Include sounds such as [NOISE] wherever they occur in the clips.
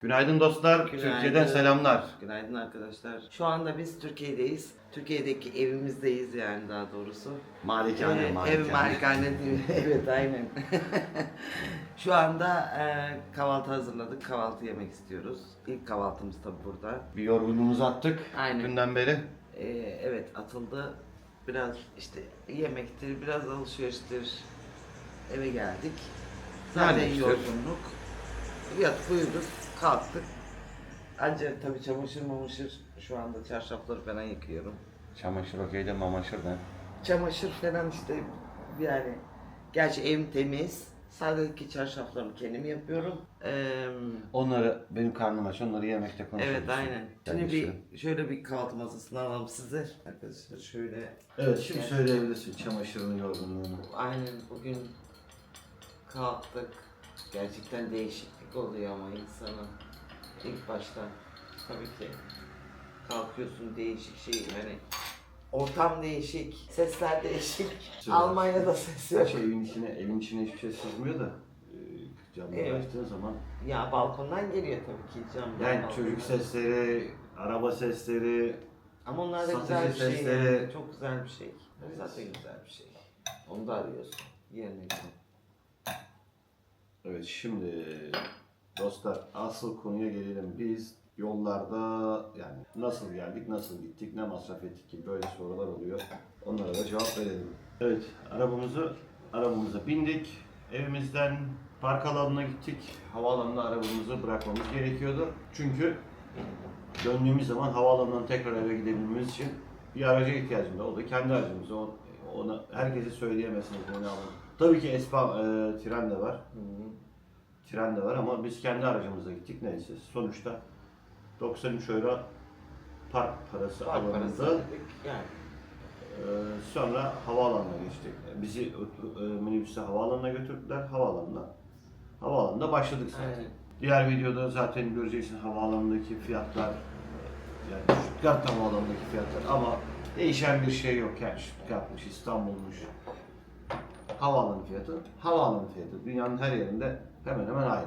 Günaydın dostlar. Günaydın. Türkiye'den selamlar. Günaydın arkadaşlar. Şu anda biz Türkiye'deyiz. Türkiye'deki evimizdeyiz yani daha doğrusu. Malikane, Ee, malikane. Ev malikane değil. [LAUGHS] evet aynen. [LAUGHS] Şu anda e, kahvaltı hazırladık. Kahvaltı yemek istiyoruz. İlk kahvaltımız tabi burada. Bir yorgunluğumuzu attık Aynen. dünden beri. Ee, evet atıldı. Biraz işte yemektir, biraz alışveriştir. Eve geldik. Zaten Yani işte. yorgunluk. Yatıp uyuduk, kalktık. Ancak tabii çamaşır mamaşır şu anda çarşafları falan yıkıyorum. Çamaşır okeyde mamaşır da. Çamaşır falan işte yani gerçi evim temiz. Sadece çarşaflarımı kendim yapıyorum. Ee, Onları benim karnım aç. Onları yemekte konuşuruz. evet aynen. Şimdi bir şöyle bir kahvaltı masasını alalım size. Arkadaşlar şöyle Evet şimdi söyleyebilirsin çamaşırın yorgunluğunu. Aynen bugün kalktık. Gerçekten değişiklik oluyor ama insana ilk başta tabii ki kalkıyorsun değişik şey yani ortam değişik, sesler değişik. Süper. Almanya'da ses yok. Gerçi evin içine, evin içine hiçbir şey sızmıyor da e, camları Evet. açtığın zaman Ya balkondan geliyor tabii ki camdan. yani balkondan. çocuk sesleri, araba sesleri, Ama onlar da güzel bir şey. sesleri. yani. Çok güzel bir şey. Zaten güzel bir şey. Onu da arıyorsun. Yerine göre. Evet şimdi dostlar asıl konuya gelelim. Biz yollarda yani nasıl geldik, nasıl gittik, ne masraf ettik gibi böyle sorular oluyor. Onlara da cevap verelim. Evet arabamızı arabamıza bindik. Evimizden park alanına gittik. Havaalanına arabamızı bırakmamız gerekiyordu. Çünkü döndüğümüz zaman havaalanından tekrar eve gidebilmemiz için bir araca ihtiyacımız oldu. Kendi aracımızı o- ona herkese söyleyemezsiniz bunu alın. Tabii ki Espa e, tren de var. Hı. Tren de var ama biz kendi aracımızla gittik neyse. Sonuçta 93 euro park parası Park parası alındı. ödedik. Yani Ee, sonra havaalanına geçtik. Bizi e, minibüste havaalanına götürdüler. Havaalanına. Havaalanında başladık zaten. Aynen. Diğer videoda zaten göreceksin havaalanındaki fiyatlar yani Stuttgart havaalanındaki fiyatlar ama değişen bir şey yok yani Stuttgart'mış, İstanbul'muş. Havaalanı fiyatı, havaalanı fiyatı. Dünyanın her yerinde hemen hemen aynı.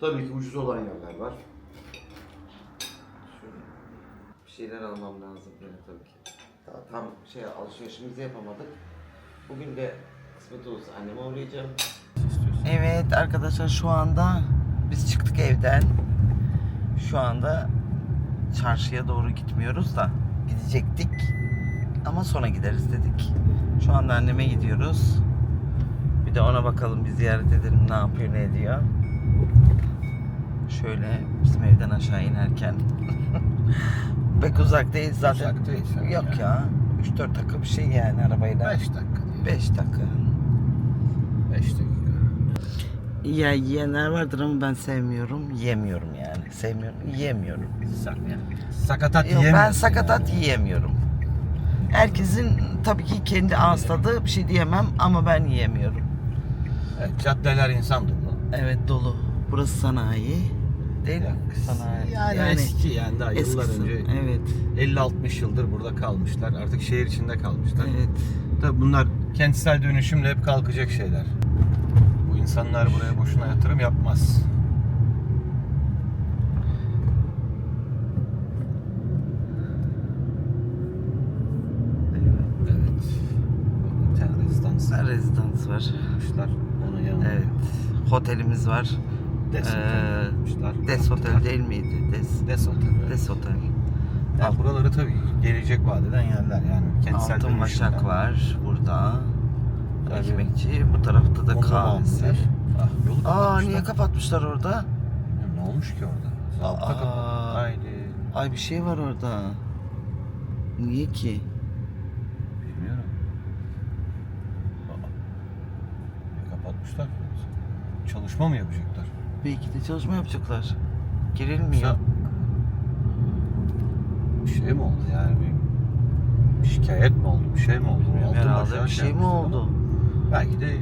Tabii ki ucuz olan yerler var. şöyle bir şeyler almam lazım benim tabii ki. Daha tam şey alışverişimizi yapamadık. Bugün de kısmet olursa anneme uğrayacağım. Evet arkadaşlar şu anda biz çıktık evden. Şu anda çarşıya doğru gitmiyoruz da gidecektik. Ama sonra gideriz dedik. Şu anda anneme gidiyoruz. De ona bakalım bir ziyaret edelim ne yapıyor ne ediyor. Şöyle bizim evden aşağı inerken [LAUGHS] pek uzak değil zaten. Uzak değil sanki Yok ya. ya. 3-4 dakika bir şey yani arabayla. 5 dakika diye. 5 dakika. 5 dakika. Ya yiyenler vardır ama ben sevmiyorum. Yemiyorum yani. Sevmiyorum. Yiyemiyorum. Sak, sakatat Yok, ben sakatat yani. yiyemiyorum. Herkesin tabii ki kendi ağız tadı bir şey diyemem ama ben yiyemiyorum. Evet, caddeler insan dolu. Evet dolu. Burası sanayi. Değil mi? Yani, Sanayi. yani, eski yani daha yıllar eskisi. önce Evet. 50-60 yıldır burada kalmışlar. Artık şehir içinde kalmışlar. Evet. Tabii bunlar kentsel dönüşümle hep kalkacak şeyler. Bu insanlar buraya boşuna yatırım yapmaz. Evet. Tane rezidans var. yapmışlar. Evet. Otelimiz var. Des Ee, Otel yapmışlar. Des Otel değil miydi? Des. Des Otel. evet. Des Otel. Yani buraları tabii gelecek vadeden yerler yani. Kentsel Altın dönüşümden. Başak var burada. Tabii. Ekmekçi. Bu tarafta da Onu kahvesi. almışlar. Ah, yolu Aa kapatmışlar. niye kapatmışlar orada? Ya Ne olmuş ki orada? Aa. kapattı. Haydi. Ay bir şey var orada. Niye ki? Bilmiyorum. Aa. Ki? Çalışma mı yapacaklar? Belki de çalışma yapacaklar. Girilmiyor. Bir şey mi oldu yani bir, şikayet mi oldu bir şey mi oldu? Altın Herhalde bir şey mi yapmışlar ama oldu? Belki de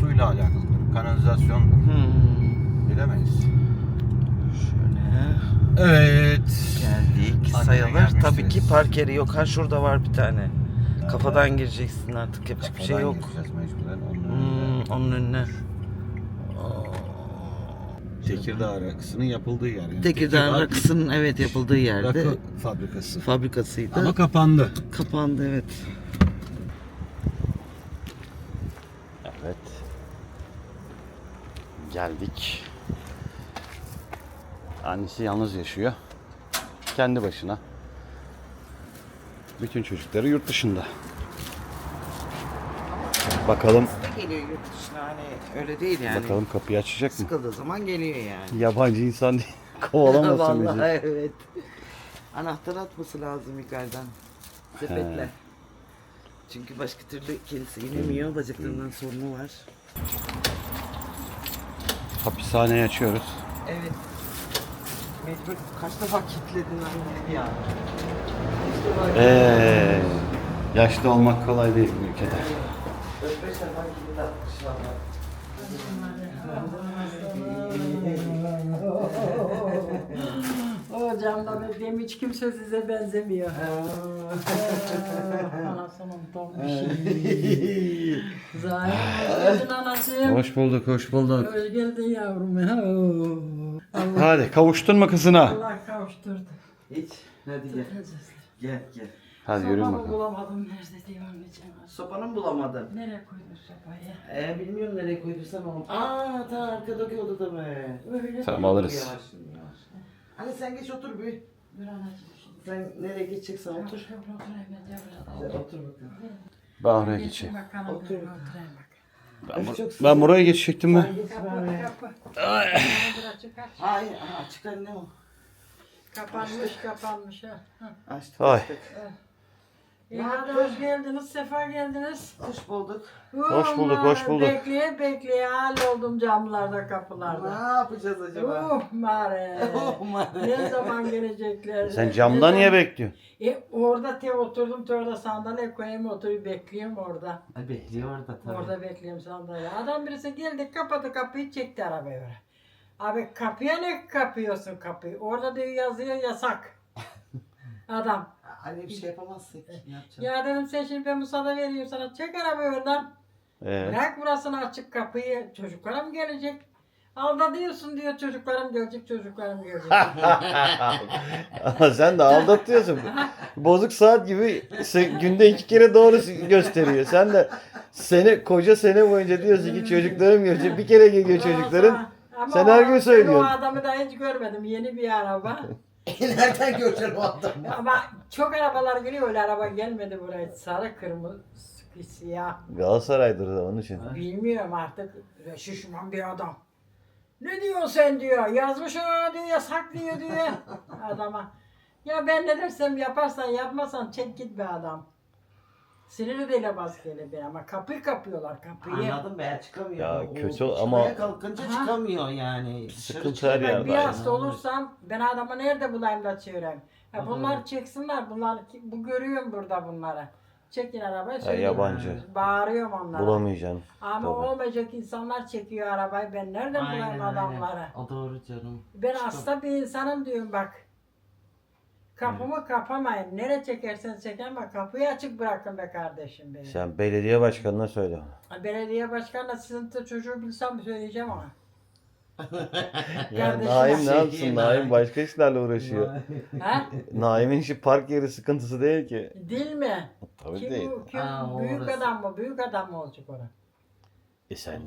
suyla alakalıdır, kanalizasyondur. Hmm. Bilemeyiz. Şöyle Evet. geldik. Annene Sayılır. Tabii ki park yeri yok. Ha şurada var bir tane. Kafadan gireceksin artık. Yapacak bir şey yok. mecburen onun önüne. Onun önüne. Tekirdağ rakısının yapıldığı yer. Yani. Tekirdağ rakısının evet yapıldığı yerde Rakı fabrikası. fabrikasıydı. Ama kapandı. kapandı evet. Evet. Geldik. Annesi yalnız yaşıyor. Kendi başına. Bütün çocukları yurt dışında. Bakalım Geliyor yurt dışına hani öyle değil yani. bakalım kapıyı açacak mı? Sıkıldığı zaman geliyor yani. Yabancı insan değil. [LAUGHS] Kovalamasın bizi. Vallahi evet. Anahtar atması lazım yukarıdan. Sepetle. Çünkü başka türlü kendisi inemiyor. Bacaklarından sorunu var. Hapishaneyi açıyoruz. Evet. Mecbur kaç defa kilitledin anne ya. Ee, yaşlı olmak kolay değil bu ülkede. O camda bekleyeyim hiç kimse size benzemiyor. Anasının tombişi. Zahir hoş geldin anacığım. Hoş bulduk, hoş bulduk. Hoş geldin yavrum. ya. Allah, Hadi kavuştun mu kızına? Allah kavuşturdu. Hiç. Hadi gel. Gel gel. Hadi yürüyün Sopamı bakalım. bulamadım nerede diye anneciğim. Sopanı mı bulamadın? Nereye koydun sopayı? Ee, bilmiyorum nereye koyduysan onu. Aa ta arkadaki odada mı? Öyle Tamam alırız. Yavaş yavaş. Anne sen geç otur bir. Dur anacığım şimdi. Sen nereye geçeceksen otur. Otur. Sen bakalım. Ben oraya geçeyim. bakalım. Otur. Otur. Oturayım bak. Ben, Çok bur- sıcak. ben buraya geçecektim Sen ben. geç Kapı bari. kapı. Biraz çıkar. Ay açık anne o. Kapanmış kapanmış ha. Açtık Ay. açtık. İyi hadi hoş geldiniz, sefa geldiniz. Hoş bulduk. Hoş bulduk, hoş bulduk. Bekleye bekleye hal oldum camlarda Ne kapılarda. yapacağız acaba? Oh mare. Oh, mare. ne zaman gelecekler? Sen camda Ne niye zaman- bekliyorsun? E, orada te oturdum te orada sandalye koyayım oturup bekleyeyim orada. Ay bekliyor orada tabii. Orada bekleyeyim sandalye. Adam birisi geldi kapadı kapıyı çekti arabaya öyle. Abi kapıya ne kapıyorsun kapıyı? Orada diyor yazıyor yasak. [LAUGHS] Adam. Anne bir şey yapamazsın ki. Ne yapacaksın? Ya dedim sen şimdi ben müsaade veriyorum sana. Çek arabayı oradan. Ee, Bırak burasını açık kapıyı. Çocuklarım gelecek. Alda diyorsun diyor çocuklarım gelecek çocuklarım gelecek. Ama [LAUGHS] sen de aldatıyorsun. Bozuk saat gibi se- günde iki kere doğru gösteriyor. Sen de sene koca sene boyunca diyorsun ki çocuklarım gelecek. Bir kere geliyor çocukların. Ama Sen o- her gün söylüyorsun. O adamı da hiç görmedim. Yeni bir araba. Nereden göreceksin o adamı? Ama çok arabalar geliyor. Öyle araba gelmedi buraya. Sarı, kırmızı, siyah. Galatasaray'dır da onun için. Bilmiyorum artık. Şişman bir adam. Ne diyorsun sen diyor. Yazmış ona diyor. Yasak diyor diyor. [LAUGHS] Adama. Ya ben ne dersem yaparsan yapmasan çek git be adam. Siniri de bas gene bir ama kapıyı kapıyorlar kapıyı. Anladım be çıkamıyor. Ya O kötü çıkmaya ama- kalkınca Ha. çıkamıyor yani. Sıkıntı her yerde bir aynı. hasta olursam ben adamı nerede bulayım da çevireyim. Ha, Aha. bunlar çeksinler. Bunlar bu görüyorum burada bunları. Çekin arabayı. Ya söylüyorum. yabancı. Bağırıyorum onlara. Bulamayacaksın. Ama Tabii. olmayacak insanlar çekiyor arabayı. Ben nereden bulayım Aynen, adamları? aynen. O doğru canım. Ben hasta bir insanım diyorum bak. Kapımı kapamayın. Nereye çekersen çek ama kapıyı açık bırakın be kardeşim benim. Sen belediye başkanına söyle. Belediye başkanına sizin de çocuğu bilsem söyleyeceğim ama. [LAUGHS] Ya Kardeşim, Naim ne şey, yapsın? Naim. Naim başka işlerle uğraşıyor. ha? Naim'in işi park yeri sıkıntısı değil ki. Değil mi? Tabii Kim, değil. bu- kim Aa, büyük orası. adam mı? Büyük adam mı olacak ona? E sen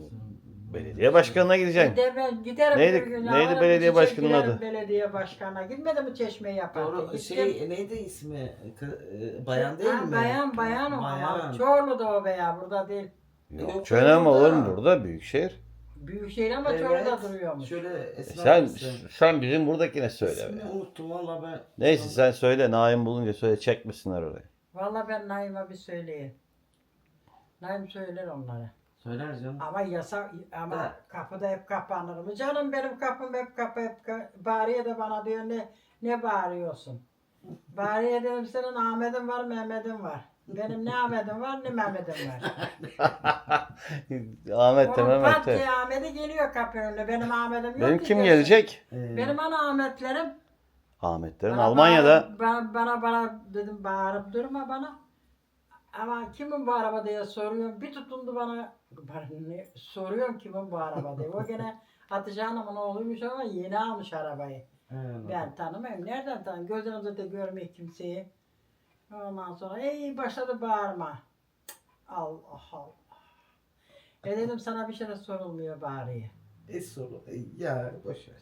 belediye başkanına gideceksin. Ben giderim. Neydi- bir gün, neydi alırım, belediye çiçek başkanının giderim adı? Belediye başkanına. Gitmedi mi çeşmeyi yapardı? Doğru Gittim. şey neydi ismi? E, Bayan değil Ha, mi? Bayan bayan o ama. Bayan. Çorlu da o be ya burada değil. Yok Yok, burada. olur mu burada büyükşehir. Büyükşehir ama Evet. Çorlu'da duruyormuş. Şöyle E esmer sen misin? sen bizim buradakine söyle. İsmini be. unuttum valla ben. Neyse sen söyle Naim bulunca söyle çekmesinler orayı. Vallahi ben Naim'e bir söyleyeyim. Naim söyler onlara. Söyler canım. Ama yasa ama Da. kapıda hep kapanır mı? Canım benim kapım hep kapı hep ka- Bariye de bana diyor ne ne bağırıyorsun? Bariye dedim senin Ahmet'in var Mehmet'in var. Benim ne Ahmet'im var ne Mehmet'im var. [LAUGHS] Ahmet de Onun Mehmet pat de. diye Ahmet'i geliyor kapı önüne. Benim Ahmet'im yok. Benim ki kim gelsin. gelecek? Ee, Benim ana Ahmetlerim. Ahmetlerin Bana Almanya'da. bağırıp- Bana, bana bana dedim bağırıp durma bana. Ama kimin bu araba diye soruyorum. Bir tutundu bana. ne- soruyorum kimin bu araba diye. O gene [LAUGHS] Hatice Hanım'ın oğluymuş ama yeni almış arabayı. Evet. Ben tanımıyorum. Nereden tanıyorum? Gözünüzde de görmeyeyim kimseyi. Ondan sonra ey başladı bağırma. Allah Allah. E dedim sana bir şey de sorulmuyor bari. E soru. e, Ya boş ver.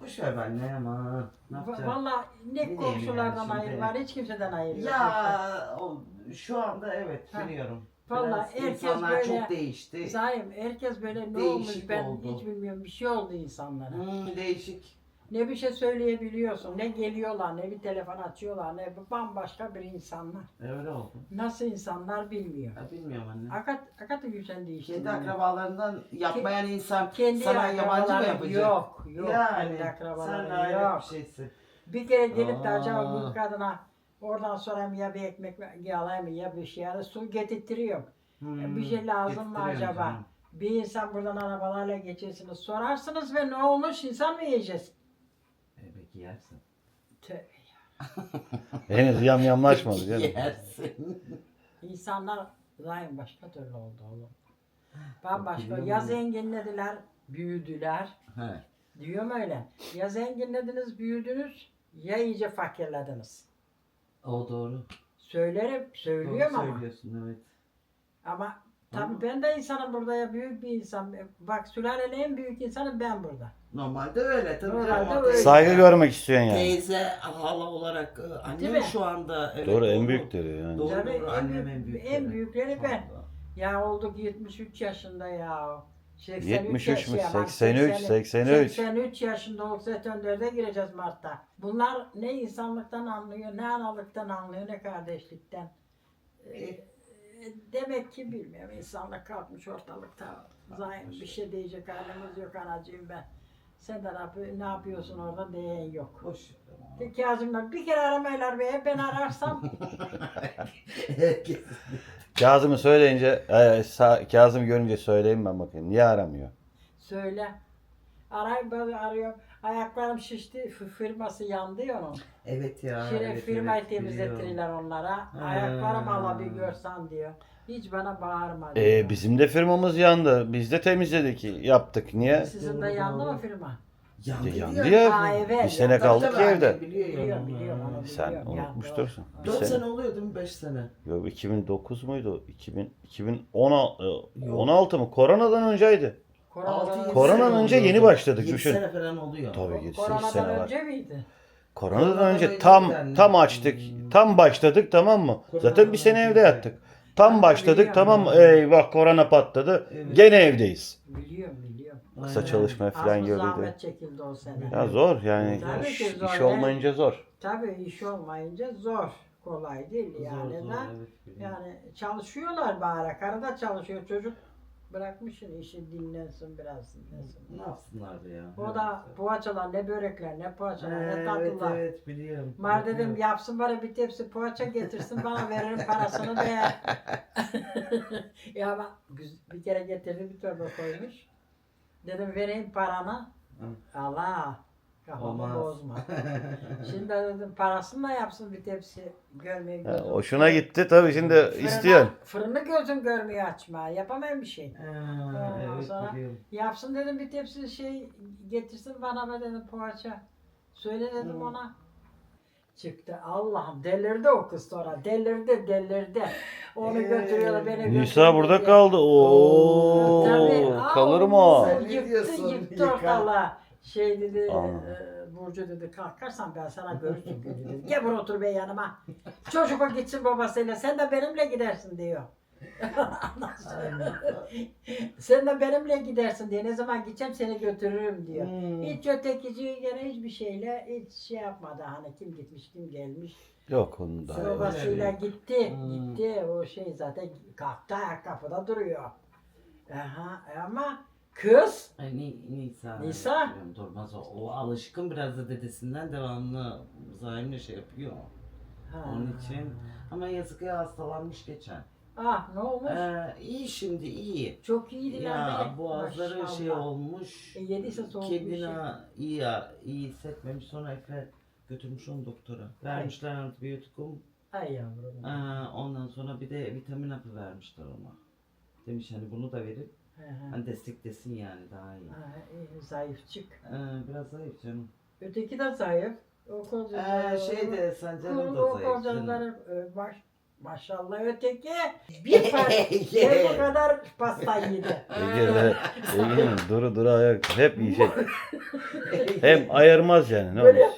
Boş ver anne ama. Ne yapacağız? Valla ne Bileyim komşulardan hayır var, hiç kimseden hayır yok. Ya o, şu anda evet Ha. biliyorum. Vallahi Biraz herkes insanlar böyle- çok değişti. Zahim herkes böyle ne Değişik olmuş ben oldu. hiç bilmiyorum bir şey oldu insanlara. Hmm, değişik. Ne bir şey söyleyebiliyorsun, ne geliyorlar, ne bir telefon açıyorlar, ne bir bambaşka bir insanlar. Öyle oldu. Nasıl insanlar bilmiyor. Ya bilmiyorum anne. Hakikat, hakikaten güzel değişti. Kendi yani. akrabalarından yapmayan insan Kendi sana yabancı mı akrabaları yapacak? Yok, yok. Yani kendi sen akrabaları yok. bir şeysin. Bir kere gelip de Aa. acaba bu kadına oradan sonra ya bir ekmek yalayayım ya bir şey ya da su getirtiyorum. Hmm, bir şey lazım mı acaba? canım. Bir insan buradan arabalarla geçersiniz sorarsınız ve ne olmuş insan mı yiyeceğiz? E, belki yersin. Tövbe. [LAUGHS] Henüz yamyamlaşmadı canım. Yersin. İnsanlar zaten başka türlü oldu oğlum. Bambaşka. Ya zenginlediler, büyüdüler. He. Diyorum öyle. Ya zenginlediniz, büyüdünüz ya iyice fakirlediniz. O doğru. Söylerim, söylüyorum doğru ama. söylüyorsun evet. Ama tabii Ama- ben de insanım burada ya büyük bir insan. Bak sülalenin en büyük insanı ben burada. Normalde öyle tabii. Normalde canım, öyle. Saygı görmek istiyorsun yani. Teyze, hala olarak e, Değil annem mi? şu anda. Evet, Doğru en büyükleri yani. Doğru Tabii doğru en annem büyük- en büyük. en büyükleri ben. Ya olduk 73 yaşında ya. 83 73 mü? yaşı ya, bak 83, 83. 83 yaşında olup 84'e gireceğiz Mart'ta. Bunlar ne insanlıktan anlıyor, ne analıktan anlıyor, ne kardeşlikten. Ee, demek ki bilmiyorum. İnsanlık kalkmış ortalıkta. Zaten bir şey diyecek halimiz yok anacığım ben. Sen de ne, yapıyor- ne yapıyorsun orada diyen yok. Boş. De Kazım'la bir kere aramaylar be. Ben ararsam [LAUGHS] Herkes. Kazım'ı söyleyince, e, sa- Kazım'ı görünce söyleyeyim ben bakayım. Niye aramıyor? söyle. Arayıp böyle arıyorum. Ayaklarım şişti. f- Firması yandı ya onun. Evet ya. Şire evet, firmayı evet, biliyorum. temizlettirirler onlara. Ha. Ayaklarım ala bir görsen diyor. Hiç bana bağırma diyor. E, bizim de firmamız yandı. Biz de temizledik, yaptık. Niye? Sizin de yandı mı firma? Yandı, Yandı ya. ya. Aa, evet, bir sene yandı. kaldık ya evde. Biliyor ya Biliyorum, onu. Sen biliyorum. Yandı, unutmuştursun. o. Bir 4 sene. sene oluyor değil mi? 5 sene. Yok 2009 muydu? 2000, 2016 mı? Koronadan önceydi. Koronadan yedi Koronadan önce yeni başladık, Yedi düşün. sene falan oluyor. Tabii 7 Koronadan sene var. önce miydi? Koronadan Koronadan önce tam tam açtık. Hmm. Tam başladık tamam mı? Koronadan Zaten bir sene önce evde de. yattık. Tam başladık biliyorum. tamam? Eyvah korona patladı. Evet. Gene evdeyiz. Biliyorum biliyorum. Kısa Az falan mı girdiydi. zahmet çekildi o sene. Ya zor yani Tabii iş, ki zor, iş evet. olmayınca zor. Tabii iş olmayınca zor. Kolay değil yani zor, da. Yani çalışıyorlar bari. Karı da çalışıyor. Çocuk bırakmışsın işi dinlensin biraz dinlensin. Ne yapsınlar ya? O da poğaçalar ne börekler ne poğaçalar ne Evet tatlılar. evet biliyorum. Mar dedim yapsın bana bir tepsi poğaça getirsin bana veririm parasını de. [LAUGHS] ya bak bir kere getirdi bir torba koymuş. Dedim vereyim paranı. Allah kafamı Olmaz. bozma. [LAUGHS] Şimdi dedim parasını da yapsın bir tepsi görmeye Ya, gözüm. hoşuna gitti tabii şimdi Fırına- istiyorsun. Fırını gözüm görmüyor açma. Yapamam bir şey. Ha, Ondan evet sonra- biliyorum. Yapsın dedim bir tepsi şey getirsin bana be dedim poğaça. Söyle dedim Hı. ona. Çıktı Allah'ım delirdi o kız sonra delirdi delirdi. Onu Ee, götürüyorlar beni Nisa götürüyor burada diye. kaldı. Oo, Tabii, kalır mı o? Sen ne Yıktı diyorsun? yıktı Yıkar. ortalığı. Şey dedi, e, Burcu dedi kalkarsan ben sana görürsün günü dedi. Gel buraya otur be yanıma. Çocuk o gitsin babasıyla sen de benimle gidersin diyor. Ondan sonra, sen de benimle gidersin diye ne zaman gideceğim seni götürürüm diyor. Hmm. Hiç ötekici gene hiçbir şeyle hiç şey yapmadı hani kim gitmiş kim gelmiş. Yok onun da. Babasıyla gitti Hmm. gitti o şey zaten kalktı ayak kapıda duruyor. Aha, ama kız Ay, Ni- Nisa. Nisa? Bilmiyorum, Durmaz o. O alışkın biraz da dedesinden devamlı zahimle şey yapıyor. ha. Onun için. Ama yazık ya hastalanmış geçen. ah ne olmuş? Ee, iyi şimdi iyi. Çok iyiydiler Ya be. boğazları Maşallah. şey olmuş. E, yediyse soğuk bir Kendine şey. iyi ya, iyi hissetmemiş. Sonra Efe götürmüş onu doktora. Vermişler antibiyotikum. Ay yavrum. Ee, ondan sonra bir de vitamin hapı vermişler ona. Demiş hani bunu da verip. Hani desteklesin yani daha iyi. Ha, iyi, zayıfçık. Ee, biraz zayıf canım. Öteki de zayıf. Okul Ee, şey de Sancar'ın da zayıf canım. Okulcuları baş, maşallah öteki bir [LAUGHS] parça bu kadar pasta yedi. [LAUGHS] Ege, Ege'nin duru duru ayak hep yiyecek. [LAUGHS] Hem ayırmaz yani ne Böyle olur.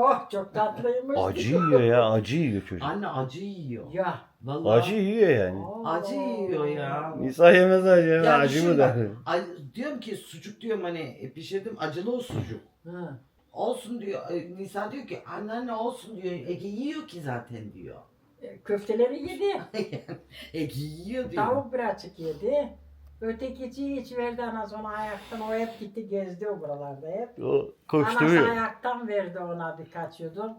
Oh çok tatlıymış. Acı yiyor ya acı yiyor çocuk. Anne acı yiyor. Ya. Vallahi. Acı yiyor yani. Acı yiyor ya. Nisa yemez acı yemez Ya acı mı der. Ay- diyorum ki sucuk diyorum hani e, pişirdim acılı o sucuk. Hı. Olsun diyor. e, Nisa diyor ki anneanne olsun diyor. Ege yiyor ki zaten diyor. E, Köfteleri yedi. [LAUGHS] Ege yiyor diyor. Tavuk birazcık yedi. Ötekici hiç verdi ana sonra ayaktan o hep gitti gezdi o buralarda hep. O Anası koşturuyor. ayaktan verdi ona birkaç yudum.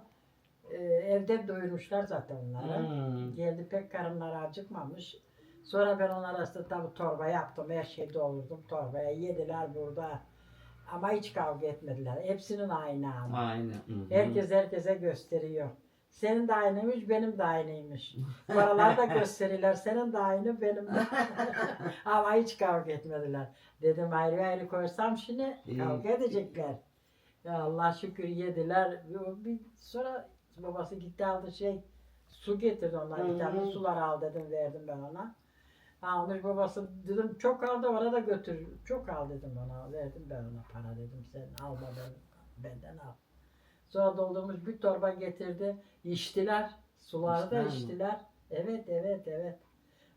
Ee, evde doyurmuşlar zaten onları. Hmm. Geldi pek karınları acıkmamış. Sonra ben onlara işte tabii torba yaptım. Her şeyi doldurdum torbaya. Yediler burada. Ama hiç kavga etmediler. Hepsinin aynı ama. Aynen. Hı hı. Herkes herkese gösteriyor. Senin de aynıymış, benim de aynıymış. Paralar da gösterirler. Senin de aynı, benim de. [LAUGHS] Ama hiç kavga etmediler. Dedim ayrı ayrı koysam şimdi kavga edecekler. Ya Allah şükür yediler. Bir, sonra babası gitti aldı şey su getirdi onlar. Bir tane hı. sular al dedim verdim ben ona. Almış babası dedim çok al da orada götür. Çok al dedim ona. Verdim ben ona para dedim sen alma ben, benden al. Sonra doldurmuş bir torba getirdi. İçtiler. Suları da İçtiler mi? içtiler. Evet evet evet.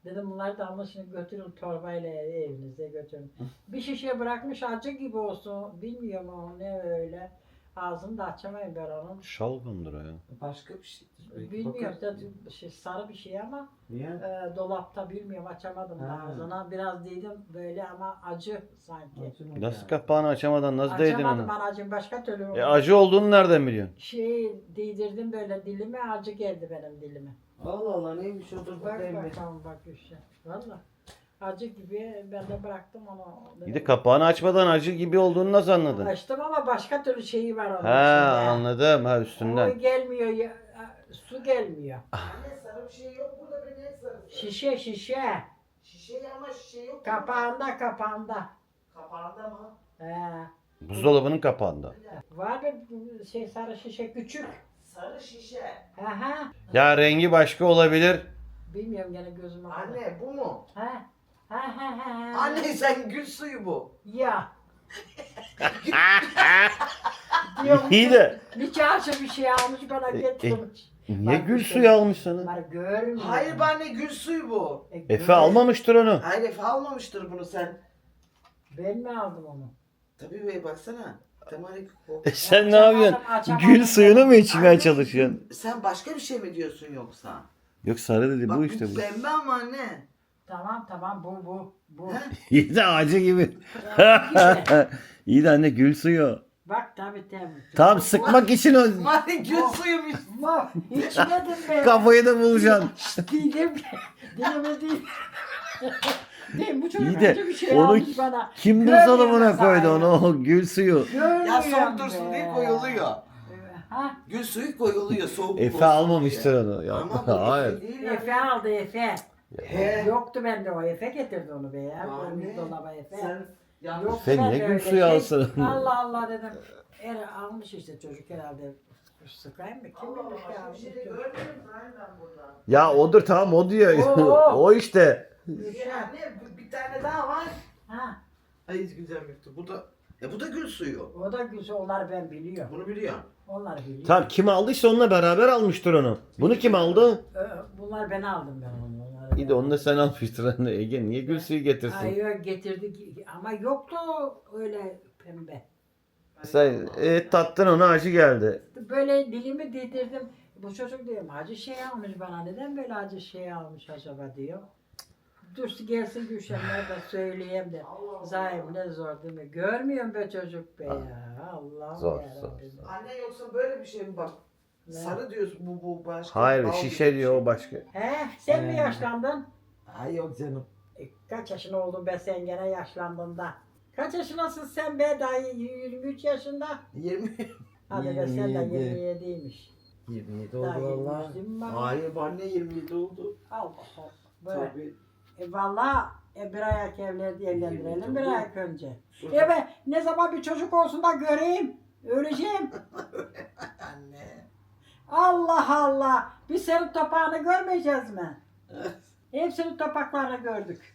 Dedim bunları da alın şimdi götürün torbayla evinize götürün. Bir şişe bırakmış acı gibi olsun. Bilmiyorum o ne öyle. Ağzını da açamayın ben onun. Şalgamdır o ya. Başka bir şeydir. belki. Bilmiyorum da şey, sarı bir şey ama Niye? e, dolapta bilmiyorum açamadım da Ha. ağzına. Biraz dedim böyle ama acı sanki. Acı mı Nasıl yani? kapağını açamadan nasıl değdin Açamadım onu? ben acım başka türlü. E acı olduğunu nereden biliyorsun? Şey değdirdim böyle dilime acı geldi benim dilime. Allah Allah neymiş o dur Bak bir. bakalım bak işte. Valla. Acı gibi ben de bıraktım onu. Bir de kapağını açmadan acı gibi olduğunu nasıl anladın? Açtım ama başka türlü şeyi var onun Ha içinde. anladım ha O üstünden. gelmiyor, ya- su gelmiyor. Anne sarı bir şey yok burada be ne sarısı? Şişe şişe. Şişe ama şişe yok. Kapağında kapağında. Kapağında mı? He. Buzdolabının kapağında. Var bir şey sarı şişe küçük. Sarı şişe. Aha. Ya rengi başka olabilir. Bilmiyorum gene gözüme. bakmadı. Anne bu mu? Ha. Ha ha ha. ha. Anne sen gül suyu bu. Ya. Diyorum, [LAUGHS] İyi de Bir çarşı bir şey almış bana E, e, getirmiş. niye Bak gül işte. suyu almış sana? Bunları görmüyor. Hayır be anne gül suyu bu. E, Efe almamıştır onu. Hayır Efe almamıştır bunu sen. Ben mi aldım onu? Tabii bey baksana. O. E sen ne Açamadım, yapıyorsun? açamadım. Gül suyunu mu içmeye Anne, çalışıyorsun? Sen başka bir şey mi diyorsun yoksa? Yok sarı dedi Bak bu işte bu. pembe ama anne. Tamam tamam bu bu bu. [LAUGHS] İyi de acı gibi. [LAUGHS] İyi de anne gül suyu. Bak tabi tabi. Tam sıkmak için o Anne gül suyumuş. Ma içmedim ben. kafayı da bulacaksın. Değilim. [LAUGHS] Dilime değil. Değil bu çocuk İyi de bir şey onu almış bana. Kim Görmüyor buzdolabına mesela koydu ya. onu o gül suyu? Görmüyorum Ya soğuk dursun be. diye koyuluyor. Ha? Gül suyu koyuluyor soğuk Efe olsun almamıştır onu. diye. Ya, Ama bu hayır. Değil. Efe aldı Efe. He. Yoktu bende o. Efe getirdi onu be ya. Anne, Koymuş dolaba Efe. Sen yanlış. Yok Efe ben niye de gül öyle suyu şey- alsın? [LAUGHS] Allah Allah dedim. Er, almış işte çocuk herhalde. Sıkayım mı? Kim Allah bilir Allah şey görmedim zaten burada. Ya odur tamam o diyor. Oo. [LAUGHS] o işte. Ya anne bir- bir tane daha var. Ha, Ay güzel yoktu. Bu da ya bu da gül suyu. o da güzel. Onlar ben biliyorum. Bunu biliyor. Onlar biliyor. Tamam kim aldıysa onunla beraber almıştır onu. Bunu kim aldı? Ö, Bunlar ben aldım ben onu. İyi de onu da sen almıştır anne. Ege niye gül suyu getirsin? Ay yok getirdik ama yoktu öyle pembe. Sen e, tattın onu acı geldi. Böyle dilimi dedirdim. Bu çocuk diyorum acı şey almış bana neden böyle acı şey almış acaba diyor. Dur gelsin Gülşenler de söyleyeyim de. Zahim ne zor değil mi? Görmüyorum be çocuk be ya. Allah'ım Zor, yarabbim. zor, Anne yoksa böyle bir şey mi bak? Sarı diyorsun bu bu başka. Hayır bal şişe diyor şey. o başka. He sen mi He. yaşlandın? Ay yok canım. E, kaç yaşın oldun be sen gene yaşlandın da. Kaç yaşındasın sen be daha 23 yaşında? 20 Hadi be sen de 27. 27'ymiş. 27 Daha oldu valla. 23 değil mi bana? Hayır anne 27 oldu. Allah Allah. Böyle. Tabii. E valla E bir ayak evlendi evlendirelim bir ayak önce. E ben ne zaman bir çocuk olsun da göreyim. Öleceğim. [LAUGHS] Anne. Allah Allah. Biz senin topağını görmeyeceğiz mi? Hepsinin topaklarını gördük.